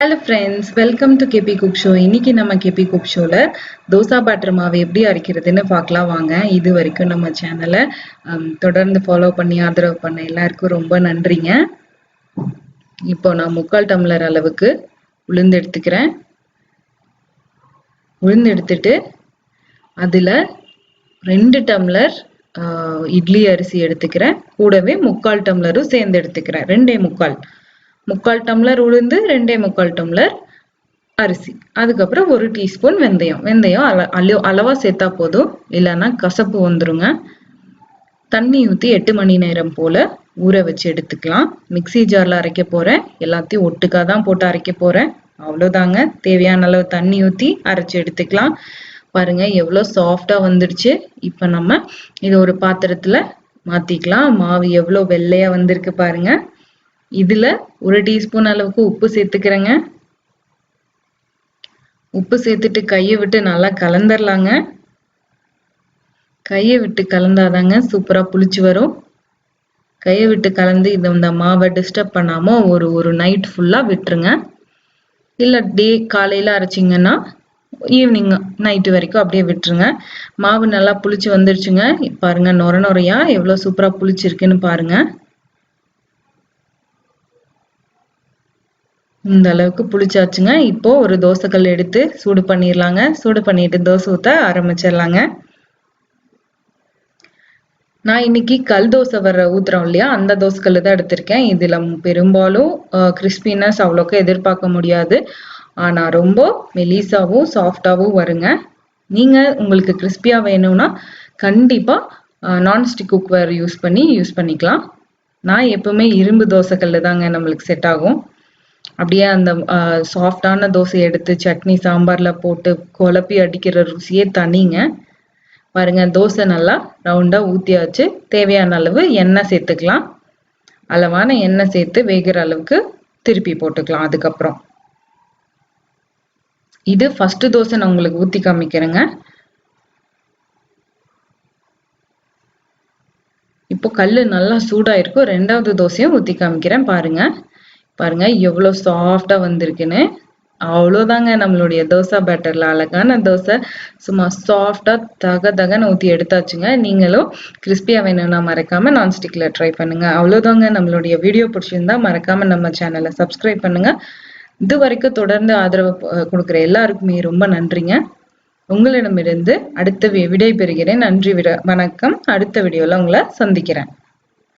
Hello friends welcome to KP cook show இன்னைக்கு நம்ம KP cook ஷோல தோசா பேட்டர் மாவு எப்படி அரைக்கிறதுன்னு பார்க்கலாம் வாங்க. இது வரைக்கும் நம்ம சேனலை தொடர்ந்து ஃபாலோ பண்ணி ஆதரவு பண்ண எல்லாருக்கும் ரொம்ப நன்றிங்க. இப்போ நான் முக்கால் டம்ளர் அளவுக்கு உளுந்து எடுத்துக்கிறேன். உளுந்து எடுத்துட்டு அதில் ரெண்டு டம்ளர் இட்லி அரிசி எடுத்துக்கிறேன். கூடவே முக்கால் டம்ளரும் சேர்ந்து எடுத்துக்கிறேன். ரெண்டே முக்கால். முக்கால் டம்ளர் உளுந்து ரெண்டே முக்கால் டம்ளர் அரிசி. அதுக்கப்புறம் ஒரு டீஸ்பூன் வெந்தயம். வெந்தயம் அள அளவு அளவா சேர்த்தா போதும். இல்லைன்னா கசப்பு வந்துருங்க. தண்ணி ஊற்றி எட்டு மணி நேரம் போல ஊற வச்சு எடுத்துக்கலாம். மிக்ஸி ஜாரில் அரைக்க போகிறேன் எல்லாத்தையும் ஒட்டுக்கா தான் போட்டு அரைக்க போகிறேன் அவ்வளோதாங்க தேவையான அளவு தண்ணி ஊற்றி அரைச்சி எடுத்துக்கலாம். பாருங்க எவ்வளோ சாஃப்டாக வந்துடுச்சு. இப்போ நம்ம இதை ஒரு பாத்திரத்தில் மாற்றிக்கலாம் மாவு எவ்வளோ வெள்ளையாக வந்திருக்கு பாருங்கள் இதில் ஒரு டீஸ்பூன் அளவுக்கு உப்பு சேர்த்துக்கிறேங்க. உப்பு சேர்த்துட்டு கையை விட்டு நல்லா கலந்துடலாங்க கையை விட்டு கலந்தாதாங்க சூப்பராக புளிச்சு வரும். கையை விட்டு கலந்து இதை இந்த மாவை டிஸ்டர்ப் பண்ணாமல் ஒரு ஒரு நைட் ஃபுல்லாக விட்டுருங்க. இல்லை டே காலையில் அரைச்சிங்கன்னா ஈவினிங் நைட்டு வரைக்கும் அப்படியே விட்டுருங்க. மாவு நல்லா புளிச்சு வந்துருச்சுங்க. பாருங்க நொர நொறையா எவ்வளோ சூப்பராக புளிச்சிருக்குன்னு பாருங்கள் இந்த அளவுக்கு புளிச்சாச்சுங்க. இப்போ ஒரு தோசைக்கல் எடுத்து சூடு பண்ணிடலாங்க சூடு பண்ணிட்டு தோசை ஊற்ற ஆரம்பிச்சிடலாங்க நான் இன்னைக்கு கல் தோசை வர ஊத்துறோம் இல்லையா? அந்த தோசைக்கல் தான் எடுத்திருக்கேன். இதுல பெரும்பாலும் கிறிஸ்பினஸ் அவ்வளோக்கு எதிர்பார்க்க முடியாது. ஆனா ரொம்ப மெலிசாவும் சாஃப்டாவும் வருங்க. நீங்க உங்களுக்கு கிறிஸ்பியா வேணும்னா கண்டிப்பா நான்ஸ்டிக் குக்வேர் யூஸ் பண்ணி யூஸ் பண்ணிக்கலாம். நான் எப்பவுமே இரும்பு தோசைக்கல் தாங்க நம்மளுக்கு செட் ஆகும். அப்படியே அந்த சாஃப்டான தோசையை எடுத்து சட்னி சாம்பார்ல போட்டு குழப்பி அடிக்கிற ருசியே தனிங்க. பாருங்க தோசை நல்லா ரவுண்டா ஊத்தியாச்சு. தேவையான அளவு எண்ணெய் சேர்த்துக்கலாம். அளவான எண்ணெய் சேர்த்து வேகிற அளவுக்கு திருப்பி போட்டுக்கலாம் அதுக்கப்புறம். இது ஃபர்ஸ்ட் தோசை நான் உங்களுக்கு ஊத்தி காமிக்கிறேங்க. இப்போ கல் நல்லா சூடாயிருக்கும் ரெண்டாவது தோசையும் ஊத்தி காமிக்கிறேன் பாருங்க. பாருங்க எவ்வளோ சாஃப்டாக வந்திருக்குன்னு. அவ்வளோதாங்க நம்மளுடைய தோசை பேட்டரில் அழகான தோசை. சும்மா சாஃப்டாக தக தகன்னு ஊற்றி எடுத்தாச்சுங்க. நீங்களும் கிறிஸ்பியா வேணும்னா மறக்காமல் நான்ஸ்டிக்கில் ட்ரை பண்ணுங்க. அவ்வளோதாங்க நம்மளுடைய வீடியோ பிடிச்சிருந்தா மறக்காமல் நம்ம சேனலை சப்ஸ்கிரைப் பண்ணுங்கள் இது வரைக்கும் தொடர்ந்து ஆதரவு கொடுக்குற எல்லாருக்குமே ரொம்ப நன்றிங்க. உங்களிடமிருந்து அடுத்த வி- விடை பெறுகிறேன் நன்றி விட வணக்கம். அடுத்த வீடியோவில் உங்களை சந்திக்கிறேன்.